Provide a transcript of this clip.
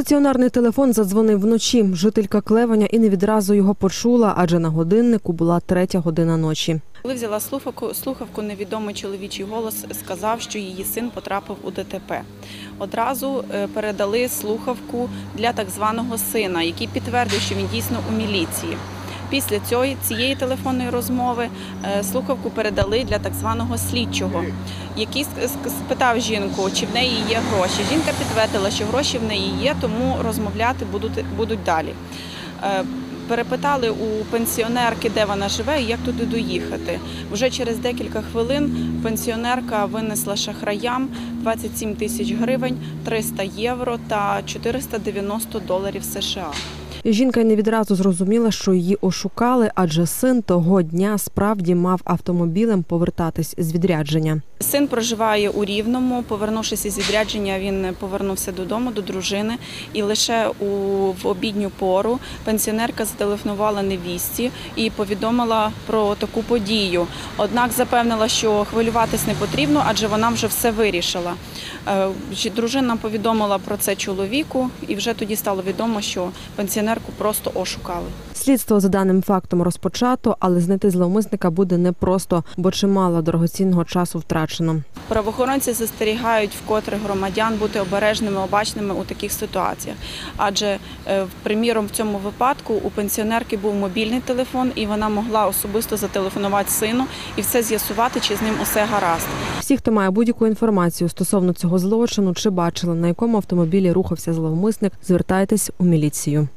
Стаціонарний телефон задзвонив вночі. Жителька Клевеня і не відразу його почула, адже на годиннику була третя година ночі. Коли взяла слухавку, слухавку, невідомий чоловічий голос сказав, що її син потрапив у ДТП. Одразу е, передали слухавку для так званого сина, який підтвердив, що він дійсно у міліції. Після цієї, цієї телефонної розмови е, слухавку передали для так званого слідчого, який спитав жінку, чи в неї є гроші. Жінка підтвердила, що гроші в неї є, тому розмовляти будуть, будуть далі. Е, Перепитали у пенсіонерки, де вона живе і як туди доїхати. Вже через декілька хвилин пенсіонерка винесла шахраям 27 тисяч гривень, 300 євро та 490 доларів США. Жінка не відразу зрозуміла, що її ошукали, адже син того дня справді мав автомобілем повертатись з відрядження. Син проживає у Рівному. Повернувшись із відрядження, він повернувся додому до дружини. І лише у в обідню пору пенсіонерка зателефонувала невісті і повідомила про таку подію. Однак запевнила, що хвилюватись не потрібно, адже вона вже все вирішила. Е, Дружина повідомила про це чоловіку, і вже тоді стало відомо, що пенсіонерку просто ошукали. Слідство за даним фактом розпочато, але знайти зловмисника буде непросто, бо чимало дорогоцінного часу втрачено. Правоохоронці застерігають вкотре громадян бути обережними, обачними у таких ситуаціях. Адже, е, приміром, в цьому випадку у пенсіонерки був мобільний телефон, і вона могла особисто зателефонувати сину і все з'ясувати, чи з ним усе гаразд. Всі, хто має будь-яку інформацію стосовно цього злочину, чи бачили, на якому автомобілі рухався зловмисник, звертайтесь у міліцію.